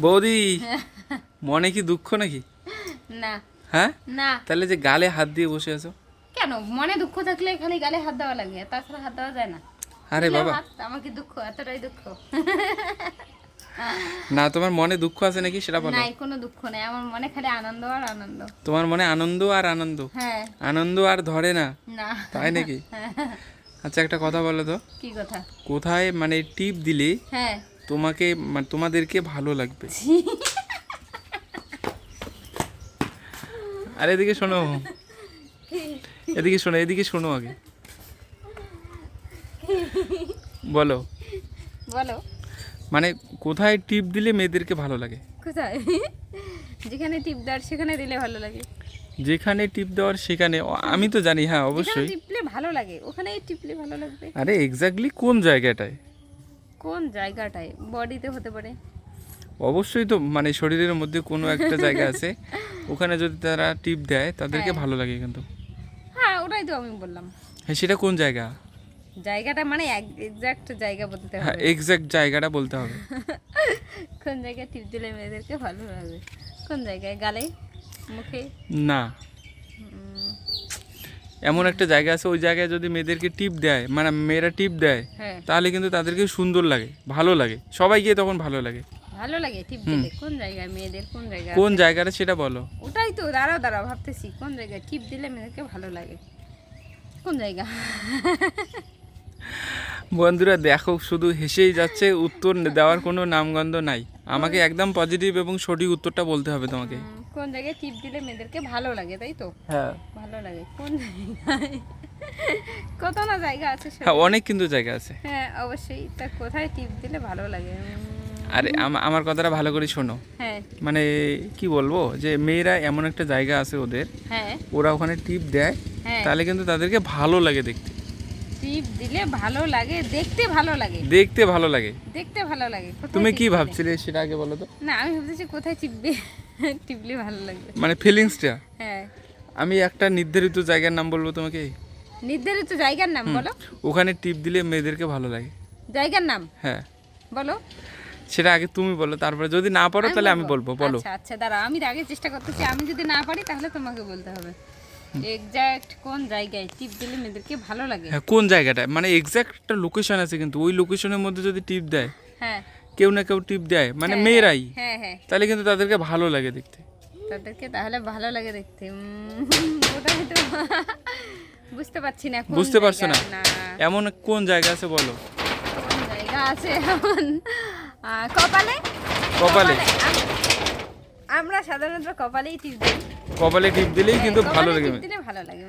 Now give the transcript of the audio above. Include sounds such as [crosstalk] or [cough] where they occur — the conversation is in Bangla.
বৌদি মনে কি দুঃখ নাকি? না। হ্যাঁ? না। তাহলে যে গালে হাত দিয়ে বসে আছো? কেন? মনে দুঃখ থাকলে খালি গালে হাত দেওয়া লাগে তাছাড়া হাত দেওয়া যায় না। আরে বাবা। হাত, আমার কি দুঃখ? এতটাই দুঃখ। না তোমার মনে দুঃখ আছে নাকি সেটা বলো। নাই কোনো দুঃখ নাই। আমার মনে খালি আনন্দ আর আনন্দ। তোমার মনে আনন্দ আর আনন্দ? হ্যাঁ। আনন্দ আর ধরে না? না। তাই নাকি? [laughs] আচ্ছা একটা কথা বলো তো। কি কথা? কোথায় মানে টিপ দিলে হ্যাঁ। তোমাকে মানে তোমাদেরকে ভালো লাগবে। আরে এদিকে শোনো। এদিকে শোনো এদিকে শোনো আগে। বলো। বলো। মানে কোথায় টিপ দিলে মেয়েদেরকে ভালো লাগে? কোথায়? যেখানে টিপ দেওয়ার সেখানে দিলে ভালো লাগে। যেখানে টিপ দেওয়ার সেখানে আমি তো জানি হ্যাঁ অবশ্যই। টিপলে ভালো লাগে ওখানেই টিপলে ভালো লাগবে। আরে এক্স্যাক্টলি কোন জায়গাটায়? কোন জায়গাটায়? বডিতে হতে পারে। অবশ্যই তো মানে শরীরের মধ্যে কোনো একটা জায়গা [laughs] আছে। ওখানে যদি তারা টিপ দেয় তাদেরকে হ্যাঁ। ভালো লাগে কিন্তু। হ্যাঁ ওটাই তো আমি বললাম। হ্যাঁ সেটা কোন জায়গা? জায়গাটা মানে এক্সাক্ট জায়গা বলতে হবে হ্যাঁ হবে। এক্স্যাক্ট জায়গাটা বলতে হবে। [laughs] কোন জায়গায় টিপ দিলে মেয়েদেরকে ভালো লাগবে কোন জায়গায়? গালে? মুখে? না। এমন একটা জায়গা আছে ওই জায়গায় যদি মেয়েদেরকে টিপ দেয় মানে মেয়েরা টিপ দেয় হ্যাঁ। তাহলে কিন্তু তাদেরকে সুন্দর লাগে ভালো লাগে। সবাই গিয়ে তখন ভালো লাগে। ভালো লাগে টিপ দিলে। কোন জায়গায় মেয়েদের কোন জায়গায় কোন জায়গাটা সেটা বলো। ওটাই তো দাঁড়াও দাঁড়াও ভাবতেছি কোন জায়গায় টিপ দিলে মেয়েদেরকে ভালো লাগে? কোন জায়গা? বন্ধুরা দেখো শুধু হেসেই যাচ্ছে উত্তর দেওয়ার কোনো নামগন্ধ নাই। আমাকে একদম পজিটিভ এবং সঠিক উত্তরটা বলতে হবে তোমাকে। উম, কোন জায়গায় টিপ দিলে মেয়েদেরকে ভালো লাগে তাই তো? হ্যাঁ। ভালো লাগে। কোন জায়গায়? কত না জায়গা আছে হ্যাঁ অনেক কিন্তু জায়গা আছে। হ্যাঁ অবশ্যই। তা কোথায় টিপ দিলে ভালো লাগে? আরে আমার কথাটা ভালো করে শোনো। হ্যাঁ। মানে কি বলব? যে মেয়েরা এমন একটা জায়গা আছে ওদের হ্যাঁ। ওরা ওখানে টিপ দেয় হ্যাঁ। তাহলে কিন্তু তাদেরকে ভালো লাগে দেখতে। টিপ দিলে ভালো লাগে দেখতে ভালো লাগে। দেখতে ভালো লাগে। দেখতে ভালো লাগে। তুমি কি ভাবছিলে সেটা আগে বলো তো। না আমি ভাবতেছি কোথায় টিপবে টিপলে ভালো লাগবে। মানে ফিলিংসটা হ্যাঁ। আমি একটা নির্ধারিত জায়গার নাম বলব তোমাকে? নির্ধারিত জায়গার নাম বলো। ওখানে টিপ দিলে মেয়েদেরকে ভালো লাগে। জায়গার নাম? হ্যাঁ। বলো। সেটা আগে তুমি বলো তারপরে যদি না পারো তাহলে আমি বলব। বলো। আচ্ছা আচ্ছা দাঁড়াও আমি আগে চেষ্টা করতেছি আমি যদি না পারি তাহলে তোমাকে বলতে হবে। এক্সাক্ট কোন জায়গায় টিপ দিলে মেয়েদেরকে ভালো লাগে? হ্যাঁ কোন জায়গাটায় মানে এক্সাক্ট একটা লোকেশন আছে কিন্তু ওই লোকেশনের মধ্যে যদি টিপ দেয় হ্যাঁ। কেউ না কেউ টিপ দেয় মানে হ্যাঁ, মেয়েরাই। হ্যাঁ হ্যাঁ তাহলে কিন্তু তাদেরকে ভালো লাগে দেখতে। তাদেরকে তাহলে ভালো লাগে দেখতে। উম, ওটাই তো বুঝতে পারছি না বুঝতে পারছ না? এমন কোন জায়গা আছে বলো? কোন জায়গা আছে এমন? কপালে? কপালে। আমরা সাধারণত কপালেই টিপ দিই। কপালে টিপ দিলেই কিন্তু হ্যাঁ, ভালো লাগে ভালো লাগে